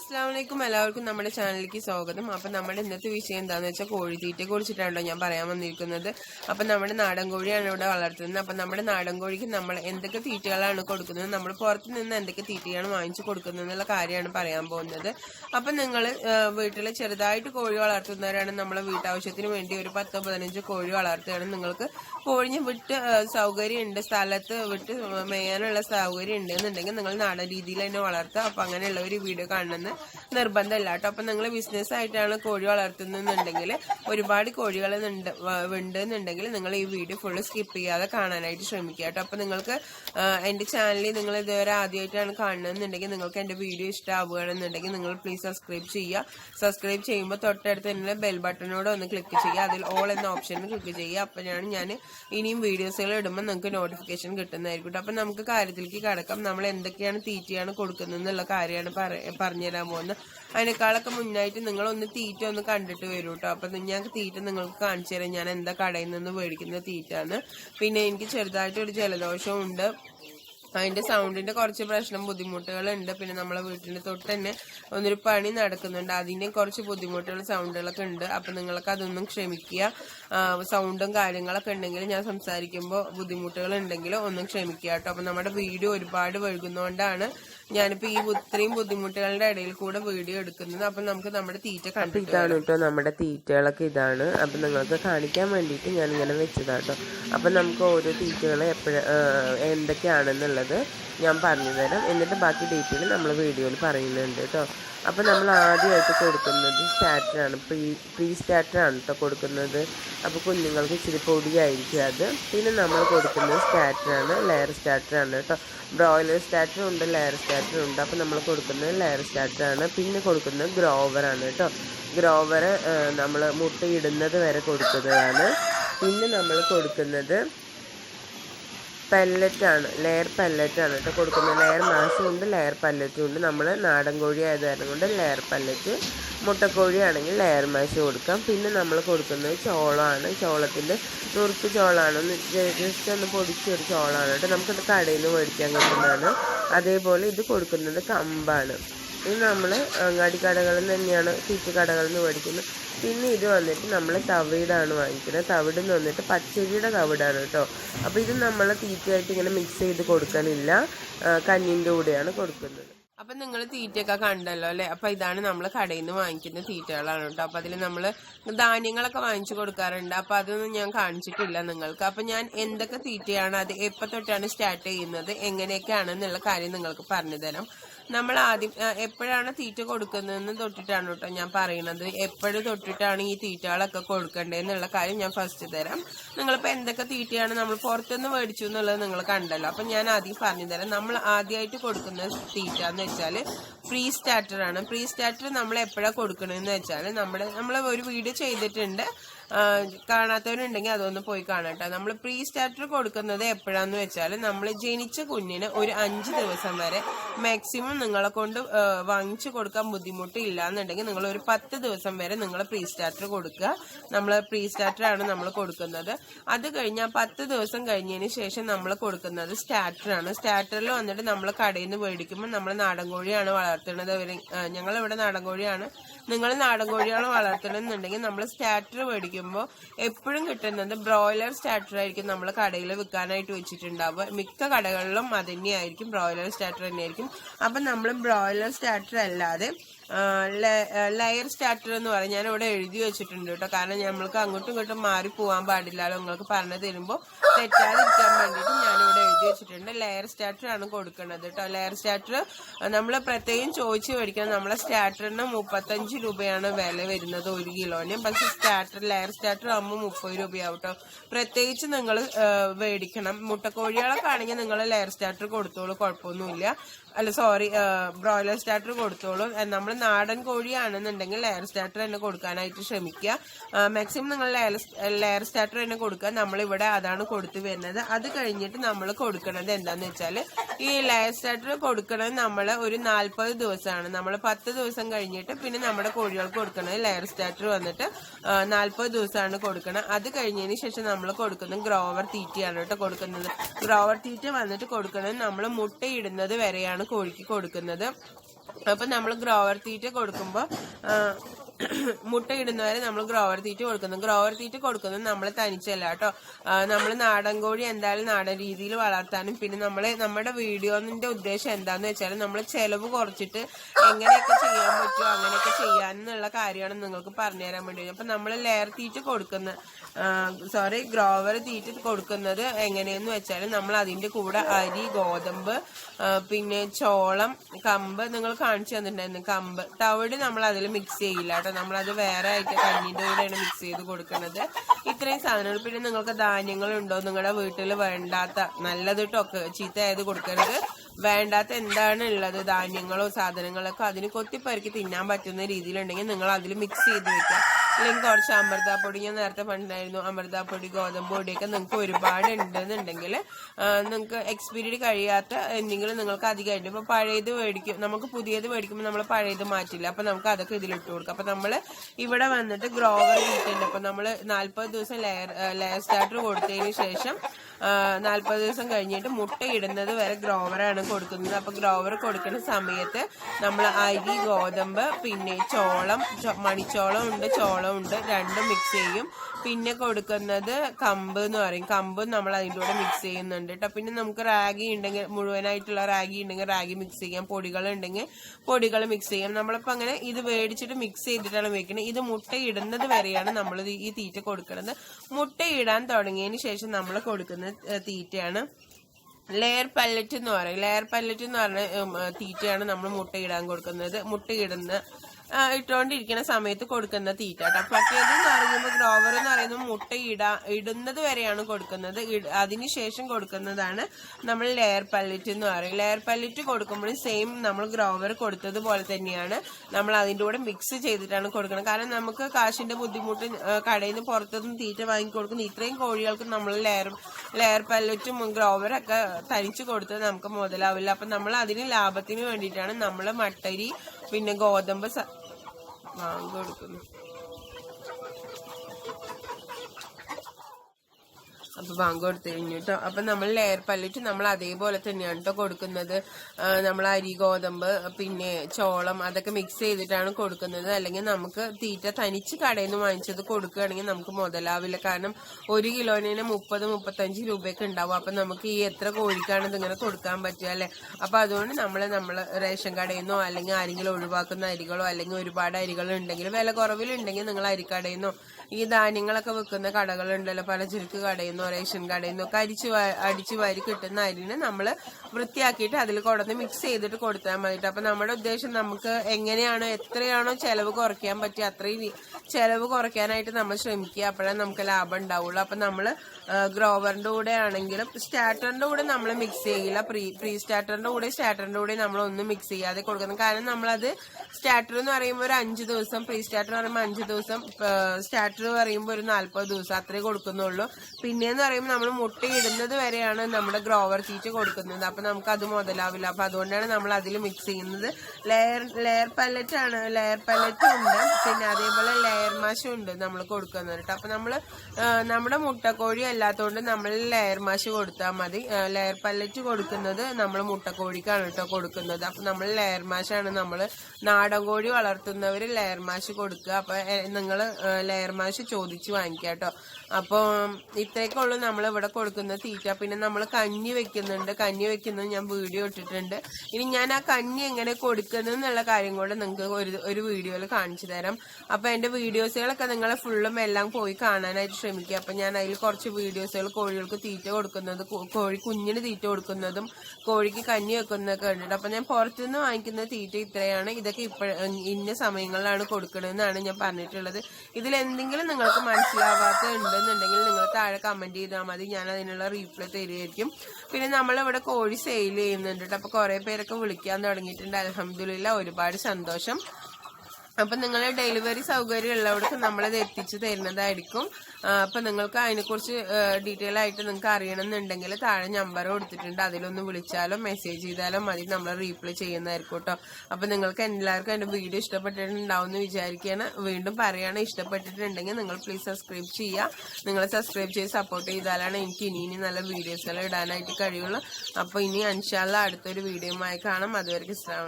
അസ്സാം വലൈക്കും എല്ലാവർക്കും നമ്മുടെ ചാനലിലേക്ക് സ്വാഗതം. അപ്പൊ നമ്മുടെ ഇന്നത്തെ വിഷയം എന്താണെന്ന് വെച്ചാൽ കോഴിത്തീറ്റയെ കുറിച്ചിട്ടാണല്ലോ ഞാൻ പറയാൻ വന്നിരിക്കുന്നത്. അപ്പൊ നമ്മുടെ നാടൻ കോഴിയാണ് ഇവിടെ വളർത്തുന്നത്. അപ്പൊ നമ്മുടെ നാടൻ കോഴിക്ക് നമ്മൾ എന്തൊക്കെ തീറ്റകളാണ് കൊടുക്കുന്നത്? നമ്മൾ പുറത്ത് നിന്ന് എന്തൊക്കെ തീറ്റയാണ് വാങ്ങിച്ചു കൊടുക്കുന്നത് എന്നുള്ള കാര്യമാണ് പറയാൻ പോകുന്നത്. അപ്പൊ നിങ്ങൾ വീട്ടിൽ ചെറുതായിട്ട് കോഴി വളർത്തുന്നവരാണ് നമ്മളെ വീട്ടാവശ്യത്തിന് വേണ്ടി ഒരു പത്തോ പതിനഞ്ചോ കോഴി വളർത്തുകയാണ്. നിങ്ങൾക്ക് കോഴിഞ്ഞ് വിട്ട് സൗകര്യമുണ്ട് സ്ഥലത്ത് വിട്ട് മേയാനുള്ള സൗകര്യം ഉണ്ട് എന്നുണ്ടെങ്കിൽ നിങ്ങൾ നാടൻ രീതിയിൽ തന്നെ വളർത്തുക. അപ്പൊ അങ്ങനെയുള്ള ഒരു വീഡിയോ കാണണമെന്ന് നിർബന്ധമില്ല കേട്ടോ. അപ്പൊ നിങ്ങൾ ബിസിനസ് ആയിട്ടാണ് കോഴി വളർത്തുന്നുണ്ടെങ്കിൽ ഒരുപാട് കോഴികൾ ഉണ്ട് എന്നുണ്ടെങ്കിൽ നിങ്ങൾ ഈ വീഡിയോ ഫുള്ള് സ്കിപ്പ് ചെയ്യാതെ കാണാനായിട്ട് ശ്രമിക്കുക കേട്ടോ. അപ്പൊ നിങ്ങൾക്ക് എന്റെ ചാനലിൽ നിങ്ങൾ ഇതുവരെ ആദ്യമായിട്ടാണ് കാണുന്നതെന്നുണ്ടെങ്കിൽ നിങ്ങൾക്ക് എന്റെ വീഡിയോ ഇഷ്ടമാവുകയാണെന്നുണ്ടെങ്കിൽ നിങ്ങൾ പ്ലീസ് സബ്സ്ക്രൈബ് ചെയ്യുക. സബ്സ്ക്രൈബ് ചെയ്യുമ്പോൾ തൊട്ടടുത്ത് തന്നെ ബെൽ ബട്ടണോട് ഒന്ന് ക്ലിക്ക് ചെയ്യുക. അതിൽ ഓൾ എന്ന ഓപ്ഷനിൽ ക്ലിക്ക് ചെയ്യുക. അപ്പോഴാണ് ഞാൻ ഇനിയും വീഡിയോസുകൾ ഇടുമ്പോൾ നിങ്ങൾക്ക് നോട്ടിഫിക്കേഷൻ കിട്ടുന്നതായിരിക്കും കേട്ടോ. അപ്പൊ നമുക്ക് കാര്യത്തിലേക്ക് കടക്കാം. നമ്മൾ എന്തൊക്കെയാണ് തീറ്റയാണ് കൊടുക്കുന്നത് എന്നുള്ള കാര്യമാണ് പറ- പറഞ്ഞുതരാൻ പോകുന്നത്. അതിനേക്കാളൊക്കെ മുന്നായിട്ട് നിങ്ങൾ ഒന്ന് തീറ്റ ഒന്ന് കണ്ടിട്ട് വരൂ കേട്ടോ അപ്പം ഞാൻ തീറ്റ നിങ്ങൾക്ക് കാണിച്ചു തരാം. ഞാൻ എന്താ കടയിൽ നിന്ന് മേടിക്കുന്ന തീറ്റയാണ് പിന്നെ എനിക്ക് ചെറുതായിട്ട് ഒരു ജലദോഷമുണ്ട് അതിന്റെ സൗണ്ടിന്റെ കുറച്ച് പ്രശ്നം ബുദ്ധിമുട്ടുകളുണ്ട്. പിന്നെ നമ്മളെ വീട്ടിന്റെ തൊട്ട് തന്നെ ഒന്നൊരു പണി നടക്കുന്നുണ്ട്. അതിന്റെ കുറച്ച് ബുദ്ധിമുട്ടുകൾ സൗണ്ടുകളൊക്കെ ഉണ്ട്. അപ്പം നിങ്ങൾക്ക് അതൊന്നും ക്ഷമിക്കുക. സൗണ്ടും കാര്യങ്ങളൊക്കെ ഉണ്ടെങ്കിൽ ഞാൻ സംസാരിക്കുമ്പോൾ ബുദ്ധിമുട്ടുകൾ ഉണ്ടെങ്കിൽ ഒന്നും ക്ഷമിക്കുക കേട്ടോ അപ്പം നമ്മുടെ വീഡിയോ ഒരുപാട് വഴുകുന്നതുകൊണ്ടാണ് ഞാനിപ്പോ ഈ ഇത്രയും ബുദ്ധിമുട്ടുകളുടെ ഇടയിൽ കൂടെ വീഡിയോ എടുക്കുന്നത്. അപ്പൊ നമുക്ക് നമ്മുടെ തീറ്റ കണ്ടിട്ട് ഇതാണ് കേട്ടോ നമ്മുടെ തീറ്റകളൊക്കെ ഇതാണ്. അപ്പൊ നിങ്ങൾക്ക് കാണിക്കാൻ വേണ്ടിയിട്ട് ഞാൻ ഇങ്ങനെ വെച്ചതാട്ടോ അപ്പൊ നമുക്ക് ഓരോ തീറ്റകൾ എപ്പോഴും എന്തൊക്കെയാണെന്നുള്ളത് ഞാൻ പറഞ്ഞു തരാം എന്നിട്ട് ബാക്കി ഡീറ്റെയിൽ നമ്മൾ വീഡിയോയിൽ പറയുന്നുണ്ട് കേട്ടോ. അപ്പോൾ നമ്മൾ ആദ്യമായിട്ട് കൊടുക്കുന്നത് സ്റ്റാറ്ററാണ് പ്രീ പ്രീ സ്റ്റാറ്ററാണ് കേട്ടോ കൊടുക്കുന്നത്. അപ്പോൾ കുഞ്ഞുങ്ങൾക്ക് ഇച്ചിരി പൊടിയായിരിക്കും അത്. പിന്നെ നമ്മൾ കൊടുക്കുന്നത് സ്റ്റാറ്ററാണ് ലെയർ സ്റ്റാറ്ററാണ് കേട്ടോ ബ്രോയിലർ സ്റ്റാറ്റർ ഉണ്ട് ലെയർ സ്റ്റാറ്റർ ഉണ്ട്. അപ്പോൾ നമ്മൾ കൊടുക്കുന്നത് ലെയർ സ്റ്റാറ്ററാണ് പിന്നെ കൊടുക്കുന്നത് ഗ്രോവറാണ് കേട്ടോ ഗ്രോവർ നമ്മൾ മുട്ടയിടുന്നത് വരെ കൊടുക്കുന്നതാണ്. പിന്നെ നമ്മൾ കൊടുക്കുന്നത് പെല്ലറ്റാണ് ലെയർ പല്ലറ്റാണ് കേട്ടോ കൊടുക്കുന്നത്. ലെയർ മാഷും ഉണ്ട് ലെയർ പല്ലറ്റും ഉണ്ട്. നമ്മൾ നാടൻ കോഴി ആയത് കാരണം കൊണ്ട് ലെയർ പല്ലറ്റ് മുട്ടക്കോഴിയാണെങ്കിൽ ലെയർ മാഷ് കൊടുക്കാം. പിന്നെ നമ്മൾ കൊടുക്കുന്നത് ചോളമാണ് ചോളത്തിന്റെ നുറുക്ക് ചോളമാണ് ജസ്റ്റ് ഒന്ന് പൊടിച്ചൊരു ചോളമാണ് കേട്ടോ നമുക്കത് കടയിൽ നിന്ന് മേടിക്കാൻ കിട്ടുന്നതാണ്. അതേപോലെ ഇത് കൊടുക്കുന്നത് കമ്പാണ്. ഇത് നമ്മൾ അങ്ങാടി കടകളിൽ തന്നെയാണ് തീറ്റ കടകളിൽ നിന്ന് മേടിക്കുന്നത്. പിന്നെ ഇത് വന്നിട്ട് നമ്മൾ തവിടാണ് വാങ്ങിക്കുന്നത്. തവിട് എന്ന് വന്നിട്ട് പച്ചരിയുടെ തവിടാണ് കേട്ടോ. അപ്പോൾ ഇത് നമ്മൾ തീറ്റയായിട്ട് ഇങ്ങനെ മിക്സ് ചെയ്ത് കൊടുക്കാനില്ല കഞ്ഞിന്റെ കൂടെയാണ് കൊടുക്കുന്നത്. അപ്പം നിങ്ങൾ തീറ്റയൊക്കെ കണ്ടല്ലോ അല്ലേ? അപ്പം ഇതാണ് നമ്മൾ കടയിൽ നിന്ന് വാങ്ങിക്കുന്ന തീറ്റകളാണ് കേട്ടോ. അപ്പം അതിൽ നമ്മൾ ധാന്യങ്ങളൊക്കെ വാങ്ങിച്ചു കൊടുക്കാറുണ്ട്. അപ്പം അതൊന്നും ഞാൻ കാണിച്ചിട്ടില്ല നിങ്ങൾക്ക്. അപ്പം ഞാൻ എന്തൊക്കെ തീറ്റയാണ് അത് എപ്പോൾ തൊട്ടാണ് സ്റ്റാർട്ട് ചെയ്യുന്നത് എങ്ങനെയൊക്കെയാണെന്നുള്ള കാര്യം നിങ്ങൾക്ക് പറഞ്ഞു തരാം. നമ്മൾ ആദ്യം എപ്പോഴാണ് തീറ്റ കൊടുക്കുന്നതെന്ന് തൊട്ടിട്ടാണ് കേട്ടോ ഞാൻ പറയുന്നത് എപ്പോഴും തൊട്ടിട്ടാണ് ഈ തീറ്റകളൊക്കെ കൊടുക്കേണ്ടതെന്നുള്ള കാര്യം ഞാൻ ഫസ്റ്റ് തരാം. നിങ്ങളിപ്പോൾ എന്തൊക്കെ തീറ്റയാണ് നമ്മൾ പുറത്തുനിന്ന് മേടിച്ചു എന്നുള്ളത് നിങ്ങൾ കണ്ടല്ലോ. അപ്പം ഞാൻ ആദ്യം പറഞ്ഞു തരാം. നമ്മൾ ആദ്യമായിട്ട് കൊടുക്കുന്ന തീറ്റ എന്ന് വെച്ചാൽ പ്രീ സ്റ്റാർട്ടർ ആണ്. പ്രീ സ്റ്റാർട്ടർ നമ്മൾ എപ്പോഴാണ് കൊടുക്കണമെന്ന് വെച്ചാൽ നമ്മുടെ നമ്മൾ ഒരു വീഡിയോ ചെയ്തിട്ടുണ്ട്. കാണാത്തവരുണ്ടെങ്കിൽ അതൊന്ന് പോയി കാണട്ടെ. നമ്മൾ പ്രീ സ്റ്റാർട്ടർ കൊടുക്കുന്നത് എപ്പോഴാന്ന് വെച്ചാൽ നമ്മൾ ജനിച്ച കുഞ്ഞിന് ഒരു അഞ്ച് ദിവസം വരെ മാക്സിമം നിങ്ങളെ കൊണ്ട് വാങ്ങിച്ചു കൊടുക്കാൻ ബുദ്ധിമുട്ടില്ല എന്നുണ്ടെങ്കിൽ നിങ്ങൾ ഒരു പത്ത് ദിവസം വരെ നിങ്ങൾ പ്രീ സ്റ്റാർട്ടർ കൊടുക്കുക. നമ്മൾ പ്രീ സ്റ്റാർട്ടർ ആണ് നമ്മൾ കൊടുക്കുന്നത്. അത് കഴിഞ്ഞാൽ പത്ത് ദിവസം കഴിഞ്ഞതിന് ശേഷം നമ്മൾ കൊടുക്കുന്നത് സ്റ്റാർട്ടർ ആണ്. സ്റ്റാർട്ടറിൽ വന്നിട്ട് നമ്മൾ കടയിൽ നിന്ന് മേടിക്കുമ്പോൾ നമ്മൾ നാടൻ കോഴിയാണ് വളർത്തുന്നത്. ഞങ്ങളിവിടെ നാടൻ കോഴിയാണ്. നിങ്ങൾ നാടൻ കോഴിയാണ് വളർത്തണമെന്നുണ്ടെങ്കിൽ നമ്മൾ സ്റ്റാർട്ടർ മേടിക്കുമ്പോൾ എപ്പോഴും കിട്ടുന്നത് ബ്രോയിലർ സ്റ്റാർട്ടർ ആയിരിക്കും നമ്മൾ കടയിൽ വിൽക്കാനായിട്ട് വെച്ചിട്ടുണ്ടാവുക. മിക്ക കടകളിലും അത് തന്നെയായിരിക്കും ബ്രോയിലർ സ്റ്റാർട്ടർ തന്നെയായിരിക്കും. അപ്പം നമ്മൾ ബ്രോയിലർ സ്റ്റാർട്ടർ അല്ലാതെ ലെയർ സ്റ്റാർട്ടർ എന്ന് പറയും. ഞാൻ ഇവിടെ എഴുതി വെച്ചിട്ടുണ്ട് കേട്ടോ. കാരണം നമ്മൾക്ക് അങ്ങോട്ടും ഇങ്ങോട്ടും മാറി പോകാൻ പാടില്ലല്ലോ നിങ്ങൾക്ക് പറഞ്ഞു തരുമ്പോൾ തെറ്റാതിരിക്കാൻ വേണ്ടിയിട്ട് ഞാനിവിടെ എഴുതി വെച്ചിട്ടുണ്ട്. ലെയർ സ്റ്റാർട്ടർ ആണ് കൊടുക്കുന്നത് കേട്ടോ. ലെയർ സ്റ്റാർട്ടർ നമ്മൾ പ്രത്യേകം ചോദിച്ച് മേടിക്കണം. നമ്മളെ സ്റ്റാർട്ടറിന് മുപ്പത്തഞ്ച് രൂപയാണ് വില വരുന്നത് ഒരു കിലോന്. പക്ഷെ സ്റ്റാർട്ടർ ലെയർ സ്റ്റാർട്ടർ ആകുമ്പോൾ മുപ്പത് രൂപയാവും കേട്ടോ. പ്രത്യേകിച്ച് നിങ്ങൾ മേടിക്കണം. മുട്ടക്കോഴികളൊക്കെ ആണെങ്കിൽ നിങ്ങൾ ലെയർ സ്റ്റാർട്ടർ കൊടുത്തോളൂ. കുഴപ്പമൊന്നുമില്ല. അല്ല സോറി ബ്രോയിലർ സ്റ്റാർട്ടർ കൊടുത്തോളൂ. നമ്മൾ നാടൻ കോഴിയാണെന്നുണ്ടെങ്കിൽ ലെയർ സ്റ്റാർട്ടർ തന്നെ കൊടുക്കാനായിട്ട് ശ്രമിക്കുക. മാക്സിമം നിങ്ങൾ ലെയർ ലെയർ സ്റ്റാർട്ടർ തന്നെ കൊടുക്കുക. നമ്മളിവിടെ അതാണ് കൊടുത്തു വരുന്നത്. അത് കഴിഞ്ഞിട്ട് നമ്മൾ കൊടുക്കുന്നത് എന്താന്ന് വെച്ചാൽ ഈ ലെയർ സ്റ്റാർട്ടർ കൊടുക്കണത് നമ്മൾ ഒരു നാൽപ്പത് ദിവസമാണ്. നമ്മൾ പത്ത് ദിവസം കഴിഞ്ഞിട്ട് പിന്നെ നമ്മുടെ കോഴികൾക്ക് കൊടുക്കുന്നത് ലെയർ സ്റ്റാർട്ടർ വന്നിട്ട് നാൽപ്പത് ദിവസമാണ് കൊടുക്കണം അത് കഴിഞ്ഞതിന് ശേഷം നമ്മൾ കൊടുക്കുന്നത് ഗ്രോവർ തീറ്റയാണ് കേട്ടോ കൊടുക്കുന്നത്. ഗ്രോവർ തീറ്റ വന്നിട്ട് കൊടുക്കുന്നത് നമ്മൾ മുട്ടയിടുന്നത് വരെയാണ് കോഴിക്ക് കൊടുക്കുന്നത്. അപ്പൊ നമ്മൾ ഗ്രോവർ തീറ്റ കൊടുക്കുമ്പോൾ മുട്ട ഇടുന്നവരെ നമ്മൾ ഗ്രോവർ തീറ്റ കൊടുക്കുന്നു. ഗ്രോവർ തീറ്റ കൊടുക്കുന്നത് നമ്മൾ തനിച്ചല്ല കേട്ടോ. നമ്മൾ നാടൻ കോഴി എന്തായാലും നാടൻ രീതിയിൽ വളർത്താനും പിന്നെ നമ്മൾ നമ്മുടെ വീഡിയോന്റെ ഉദ്ദേശം എന്താന്ന് വെച്ചാൽ നമ്മൾ ചെലവ് കുറച്ചിട്ട് എങ്ങനെയൊക്കെ ചെയ്യാൻ പറ്റുമോ അങ്ങനെയൊക്കെ ചെയ്യാനുള്ള കാര്യമാണ് നിങ്ങൾക്ക് പറഞ്ഞു തരാൻ വേണ്ടി അപ്പൊ നമ്മൾ ലെയർ തീറ്റ കൊടുക്കുന്ന സോറി ഗ്രോവർ തീറ്റ കൊടുക്കുന്നത് എങ്ങനെയെന്ന് വെച്ചാൽ നമ്മൾ അതിന്റെ കൂടെ അരി ഗോതമ്പ് പിന്നെ ചോളം കമ്പ് നിങ്ങൾ കാണിച്ചു തന്നിട്ടുണ്ടായിരുന്നു. കമ്പ് തവിട് നമ്മൾ അതിൽ മിക്സ് ചെയ്യില്ല നമ്മൾ നമ്മളത് വേറെ ആയിട്ട് കഞ്ഞിന്റെ കൂടെയാണ് മിക്സ് ചെയ്ത് കൊടുക്കുന്നത്. ഇത്രയും സാധനങ്ങൾ. പിന്നെ നിങ്ങൾക്ക് ധാന്യങ്ങൾ ഉണ്ടോ നിങ്ങളുടെ വീട്ടിൽ വേണ്ടാത്ത നല്ലത് കേട്ടോ ചീത്തയായത് കൊടുക്കരുത്. വേണ്ടാത്ത എന്താണ് ഉള്ളത് ധാന്യങ്ങളോ സാധനങ്ങളൊക്കെ അതിന് കൊത്തിപ്പരക്കി തിന്നാൻ പറ്റുന്ന രീതിയിലുണ്ടെങ്കിൽ നിങ്ങൾ അതിൽ മിക്സ് ചെയ്ത് വെക്കാം അല്ലെങ്കിൽ കുറച്ച് അമൃതാപ്പൊടി ഞാൻ നേരത്തെ പറഞ്ഞിട്ടുണ്ടായിരുന്നു. അമൃതാപ്പൊടി ഗോതമ്പ് പൊടിയൊക്കെ നിങ്ങൾക്ക് ഒരുപാട് ഉണ്ടെന്നുണ്ടെങ്കിൽ നിങ്ങൾക്ക് എക്സ്പീരിയഡ് കഴിയാത്ത എന്തെങ്കിലും നിങ്ങൾക്ക് അധികമായിട്ട് ഇപ്പൊ പഴയത് മേടിക്കും നമുക്ക് പുതിയത് മേടിക്കുമ്പോൾ നമ്മൾ പഴയത് മാറ്റില്ല. അപ്പൊ നമുക്ക് അതൊക്കെ ഇതിലിട്ട് കൊടുക്കാം. അപ്പൊ നമ്മൾ ഇവിടെ വന്നിട്ട് ഗ്രോവർ കിട്ടുന്നുണ്ട് അപ്പൊ നമ്മൾ നാല്പത് ദിവസം ലെയർ ലെയർ സ്റ്റാർട്ടർ കൊടുത്തതിന് ശേഷം നാല്പത് ദിവസം കഴിഞ്ഞിട്ട് മുട്ടയിടുന്നത് വരെ ഗ്രോവറാണ് കൊടുക്കുന്നത്. അപ്പോൾ ഗ്രോവർ കൊടുക്കുന്ന സമയത്ത് നമ്മൾ അരി ഗോതമ്പ് പിന്നെ ചോളം മണിച്ചോളം ഉണ്ട് ചോളം ഉണ്ട് രണ്ടും മിക്സ് ചെയ്യും. പിന്നെ കൊടുക്കുന്നത് കമ്പ് എന്ന് പറയും. കമ്പ് നമ്മൾ അതിന്റെ കൂടെ മിക്സ് ചെയ്യുന്നുണ്ട് കേട്ടോ പിന്നെ നമുക്ക് റാഗി ഉണ്ടെങ്കിൽ മുഴുവനായിട്ടുള്ള റാഗി ഉണ്ടെങ്കിൽ റാഗി മിക്സ് ചെയ്യാം. പൊടികൾ ഉണ്ടെങ്കിൽ പൊടികൾ മിക്സ് ചെയ്യാം. നമ്മളിപ്പോൾ അങ്ങനെ ഇത് മേടിച്ചിട്ട് മിക്സ് ചെയ്തിട്ടാണ് വെക്കുന്നത് ഇത് മുട്ടയിടുന്നത് വരെയാണ് നമ്മൾ ഈ തീറ്റ കൊടുക്കുന്നത്. മുട്ടയിടാൻ തുടങ്ങിയതിന് ശേഷം നമ്മൾ കൊടുക്കുന്ന തീറ്റയാണ്. ലെയർ പല്ലറ്റ് എന്ന് പറയും. ലെയർ പല്ലറ്റ് എന്ന് പറഞ്ഞ തീറ്റയാണ് നമ്മൾ മുട്ടയിടാൻ കൊടുക്കുന്നത്. മുട്ട ഇടുന്ന ആ, ഇട്ടുകൊണ്ടിരിക്കുന്ന സമയത്ത് കൊടുക്കുന്ന തീറ്റ കേട്ടോ മറ്റേത് എന്ന് പറയുമ്പോൾ ഗ്രോവർ എന്ന് പറയുന്നത് മുട്ട ഇടാ ഇടുന്നത് വരെയാണ് കൊടുക്കുന്നത്. അതിനുശേഷം കൊടുക്കുന്നതാണ് നമ്മൾ ലെയർ പല്ലറ്റ് എന്ന് പറയും. ലെയർ പല്ലറ്റ് കൊടുക്കുമ്പോഴും സെയിം നമ്മൾ ഗ്രോവർ കൊടുത്തതുപോലെ തന്നെയാണ് നമ്മൾ അതിന്റെ കൂടെ മിക്സ് ചെയ്തിട്ടാണ് കൊടുക്കുന്നത്. കാരണം നമുക്ക് കാശിന്റെ ബുദ്ധിമുട്ട് കടയിൽ നിന്ന് പുറത്തുനിന്ന് തീറ്റ വാങ്ങി കൊടുക്കുന്ന ഇത്രയും കോഴികൾക്ക് നമ്മൾ ലെയർ ലെയർ പല്ലറ്റും ഗ്രോവറൊക്കെ തനിച്ച് കൊടുത്തത് നമുക്ക് മുതലാവില്ല. അപ്പം നമ്മൾ അതിന് ലാഭത്തിന് വേണ്ടിയിട്ടാണ് നമ്മൾ മട്ടരി പിന്നെ ഗോതമ്പ് സ- വാങ്ങി കൊടുക്കുന്നത് അപ്പൊ ബാങ്ക് കൊടുത്തു കഴിഞ്ഞു കേട്ടോ അപ്പൊ നമ്മൾ ലെയർ പല്ലറ്റ് നമ്മൾ അതേപോലെ തന്നെയാണ് കേട്ടോ കൊടുക്കുന്നത്. നമ്മൾ അരി ഗോതമ്പ് പിന്നെ ചോളം അതൊക്കെ മിക്സ് ചെയ്തിട്ടാണ് കൊടുക്കുന്നത്. അല്ലെങ്കിൽ നമുക്ക് തീറ്റ തനിച്ച് കടയിൽ നിന്ന് വാങ്ങിച്ചത് കൊടുക്കുകയാണെങ്കിൽ നമുക്ക് മുതലാവില്ല. കാരണം ഒരു കിലോന് മുപ്പത് മുപ്പത്തഞ്ച് രൂപയൊക്കെ ഉണ്ടാവും. അപ്പൊ നമുക്ക് ഈ എത്ര കോഴിക്കാണ് ഇതിങ്ങനെ കൊടുക്കാൻ പറ്റുക അല്ലേ? അപ്പൊ അതുകൊണ്ട് നമ്മൾ നമ്മൾ റേഷൻ കടയിൽ നിന്നോ അല്ലെങ്കിൽ ആരെങ്കിലും ഒഴിവാക്കുന്ന അരികളോ അല്ലെങ്കിൽ ഒരുപാട് അരികൾ ഉണ്ടെങ്കിൽ വില കുറവിലുണ്ടെങ്കിൽ നിങ്ങൾ അരിക്കടയിൽ നിന്നോ ഈ ധാന്യങ്ങളൊക്കെ വെക്കുന്ന കടകളുണ്ടല്ലോ പലചരക്ക് കടയിൽ റേഷൻ കടയിൽ നിന്നൊക്കെ അരിച്ച് അടിച്ച് വാരി കിട്ടുന്ന അരിനെ നമ്മൾ വൃത്തിയാക്കിയിട്ട് അതിൽ കൊടുത്ത് മിക്സ് ചെയ്തിട്ട് കൊടുത്താൽ മതിട്ട്. അപ്പം നമ്മുടെ ഉദ്ദേശം നമുക്ക് എങ്ങനെയാണോ എത്രയാണോ ചിലവ് കുറയ്ക്കാൻ പറ്റുക അത്രയും ചിലവ് കുറയ്ക്കാനായിട്ട് നമ്മൾ ശ്രമിക്കുക. അപ്പോഴേ നമുക്ക് ലാഭം ഉണ്ടാവുള്ളൂ. അപ്പം നമ്മൾ ഗ്രോവറിന്റെ കൂടെ ആണെങ്കിലും സ്റ്റാർട്ടറിന്റെ കൂടെ നമ്മൾ മിക്സ് ചെയ്യില്ല. പ്രീ പ്രീ സ്റ്റാർട്ടറിന്റെ കൂടെ സ്റ്റാർട്ടറിന്റെ കൂടെ നമ്മൾ ഒന്നും മിക്സ് ചെയ്യാതെ കൊടുക്കുന്നത് കാരണം നമ്മളത് സ്റ്റാർട്ടർ എന്ന് പറയുമ്പോൾ ഒരു അഞ്ച് ദിവസം പ്രീ സ്റ്റാർട്ടർ പറയുമ്പോൾ അഞ്ച് ദിവസം സ്റ്റാർട്ടർ പറയുമ്പോൾ ഒരു നാൽപ്പത് ദിവസം അത്രേ കൊടുക്കുന്നുള്ളൂ. പിന്നെയെന്ന് പറയുമ്പോൾ നമ്മൾ മുട്ടയിടുന്നത് വരെയാണ് നമ്മുടെ ഗ്രോവർ തീറ്റ കൊടുക്കുന്നത്. അപ്പൊ നമുക്ക് അത് മുതലാവില്ല. അപ്പം അതുകൊണ്ടാണ് നമ്മൾ അതിൽ മിക്സ് ചെയ്യുന്നത് ലെയർ ലെയർ പല്ലറ്റാണ് ലെയർ പല്ലറ്റ് ഉണ്ട്. പിന്നെ അതേപോലെ ലെയർ മാഷും ഉണ്ട് നമ്മൾ കൊടുക്കുന്നത് കേട്ടോ. അപ്പം നമ്മൾ നമ്മുടെ മുട്ടക്കോഴി അല്ലാത്തതുകൊണ്ട് നമ്മൾ ലെയർ മാഷ് കൊടുത്താൽ മതി. ലെയർ പല്ലറ്റ് കൊടുക്കുന്നത് നമ്മൾ മുട്ടക്കോഴിക്കാണ് കേട്ടോ കൊടുക്കുന്നത്. അപ്പം നമ്മൾ ലെയർ മാഷാണ് നമ്മൾ നാടൻ കോഴി വളർത്തുന്നവർ ലെയർ മാഷ് കൊടുക്കുക. അപ്പം നിങ്ങൾ ലെയർ മാഷ് ചോദിച്ച് വാങ്ങിക്കുക കേട്ടോ. അപ്പോൾ ഇത്രയൊക്കെയുള്ളൂ നമ്മൾ ഇവിടെ കൊടുക്കുന്ന തീറ്റ. പിന്നെ നമ്മൾ കഞ്ഞി വെക്കുന്നുണ്ട്. കഞ്ഞി വെക്കുന്നത് ഞാൻ വീഡിയോ ഇട്ടിട്ടുണ്ട്. ഇനി ഞാൻ ആ കഞ്ഞി എങ്ങനെ കൊടുക്കുന്നത് എന്നുള്ള കാര്യം കൂടെ നിങ്ങൾക്ക് ഒരു ഒരു വീഡിയോയിൽ കാണിച്ചു തരാം. അപ്പോൾ എന്റെ വീഡിയോസുകളൊക്കെ നിങ്ങൾ ഫുള്ളും എല്ലാം പോയി കാണാനായിട്ട് ശ്രമിക്കുക. അപ്പോൾ ഞാൻ അതിൽ കുറച്ച് വീഡിയോസുകൾ കോഴികൾക്ക് തീറ്റ കൊടുക്കുന്നത് കോഴി കുഞ്ഞിന് തീറ്റ കൊടുക്കുന്നതും കോഴിക്ക് കഞ്ഞി വെക്കുന്നതൊക്കെ കണ്ടിട്ട്. അപ്പോൾ ഞാൻ പുറത്തുനിന്ന് വാങ്ങിക്കുന്ന തീറ്റ ഇത്രയാണ്. ഇതൊക്കെ ഇപ്പോൾ ഇന്ന സമയങ്ങളിലാണ് കൊടുക്കണമെന്നാണ് ഞാൻ പറഞ്ഞിട്ടുള്ളത്. ഇതിൽ എന്തെങ്കിലും നിങ്ങൾക്ക് മനസ്സിലാവാത്ത ഉണ്ടെന്നുണ്ടെങ്കിൽ നിങ്ങൾ താഴെ കമന്റ് ചെയ്താൽ മതി. ഞാൻ അതിനുള്ള റീപ്ലൈ തരുമായിരിക്കും പിന്നെ നമ്മളിവിടെ കോഴി സെയിൽ ചെയ്യുന്നുണ്ട് കേട്ടോ അപ്പൊ കുറെ പേരൊക്കെ വിളിക്കാൻ തുടങ്ങിയിട്ടുണ്ട്. അലഹമില്ല ഒരുപാട് സന്തോഷം. അപ്പൊ നിങ്ങൾ ഡെലിവറി സൗകര്യം ഉള്ളവർക്ക് നമ്മളത് എത്തിച്ചു തരുന്നതായിരിക്കും. അപ്പം നിങ്ങൾക്ക് അതിനെക്കുറിച്ച് ഡീറ്റെയിൽ ആയിട്ട് നിങ്ങൾക്ക് അറിയണമെന്നുണ്ടെങ്കിൽ താഴെ നമ്പർ കൊടുത്തിട്ടുണ്ട്. അതിലൊന്ന് വിളിച്ചാലോ മെസ്സേജ് ചെയ്താലോ മതി. നമ്മൾ റീപ്ലൈ ചെയ്യുന്നതായിരിക്കും കേട്ടോ. അപ്പം നിങ്ങൾക്ക് എല്ലാവർക്കും എന്റെ വീഡിയോ ഇഷ്ടപ്പെട്ടിട്ടുണ്ടാവും എന്ന് വിചാരിക്കുകയാണ്. വീണ്ടും പറയുകയാണ് ഇഷ്ടപ്പെട്ടിട്ടുണ്ടെങ്കിൽ നിങ്ങൾ പ്ലീസ് സബ്സ്ക്രൈബ് ചെയ്യുക. നിങ്ങൾ സബ്സ്ക്രൈബ് ചെയ്ത് സപ്പോർട്ട് ചെയ്താലാണ് എനിക്ക് ഇനി ഇനി നല്ല വീഡിയോസുകൾ ഇടാനായിട്ട് കഴിയുള്ളൂ. അപ്പോൾ ഇനി അൻഷാല്ല അടുത്തൊരു ആയി കാണാം. അതുവരെ അസ്സാം